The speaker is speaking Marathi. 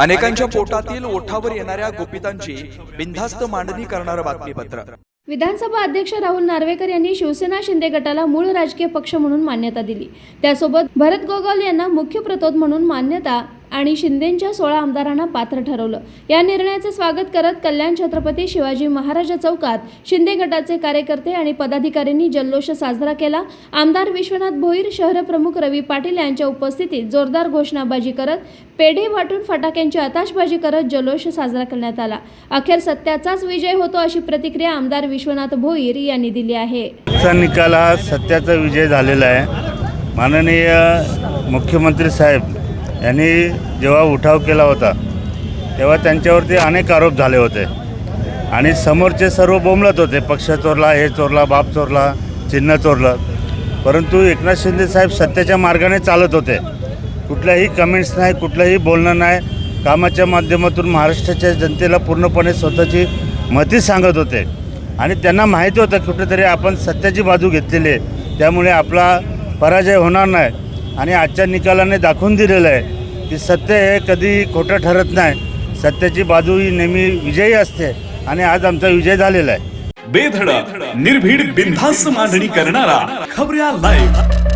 अनेकांच्या पोटातील ओठावर येणाऱ्या गोपितांची बिनधास्त मांडणी करणारं बातमीपत्र. विधानसभा अध्यक्ष राहुल नार्वेकर यांनी शिवसेना शिंदे गटाला मूळ राजकीय पक्ष म्हणून मान्यता दिली. त्यासोबत भरत गोगावले यांना मुख्य प्रतोद म्हणून मान्यता आणि शिंदेंच्या सोळा आमदारांना पात्र ठरवलं. या निर्णयाचं स्वागत करत कल्याण छत्रपती शिवाजी महाराज चौकात शिंदे गटाचे कार्यकर्ते आणि पदाधिकाऱ्यांनी जल्लोष साजरा केला. आमदार विश्वनाथ भोईर शहर प्रमुख रवी पाटील यांच्या उपस्थितीत जोरदार घोषणाबाजी करत पेढे वाटून फटाक्यांची आताशबाजी करत जल्लोष साजरा करण्यात आला. अखेर सत्याचाच विजय होतो अशी प्रतिक्रिया आमदार विश्वनाथ भोईर यांनी दिली आहे. निकाल हा सत्याचा विजय झालेला आहे. माननीय मुख्यमंत्री साहेब यांनी जेव्हा उठाव केला होता तेव्हा त्यांच्यावरती अनेक आरोप झाले होते. आणि समोरचे सर्व बोंबलत होते पक्ष चोरला हे चोरला बाप चोरला चिन्ह चोरलं. परंतु एकनाथ शिंदे साहेब सत्याच्या मार्गाने चालत होते. कुठल्याही कमेंट्स नाही कुठलंही बोलणं नाही. कामाच्या माध्यमातून महाराष्ट्राच्या जनतेला पूर्णपणे स्वतःची मती सांगत होते. आणि त्यांना माहिती होतं कुठेतरी आपण सत्याची बाजू घेतलेली आहे. त्यामुळे आपला पराजय होणार नाही. आणि आजच्या निकालाने दाखवून दिलेलं आहे की सत्य हे कधी खोटं ठरत नाही. सत्याची बाजू ही नेहमी विजयी असते आणि आज आमचा विजय झालेला आहे. बेधडक निर्भीड बिनधास्त मांडणी करणारा खबऱ्या लाईव्ह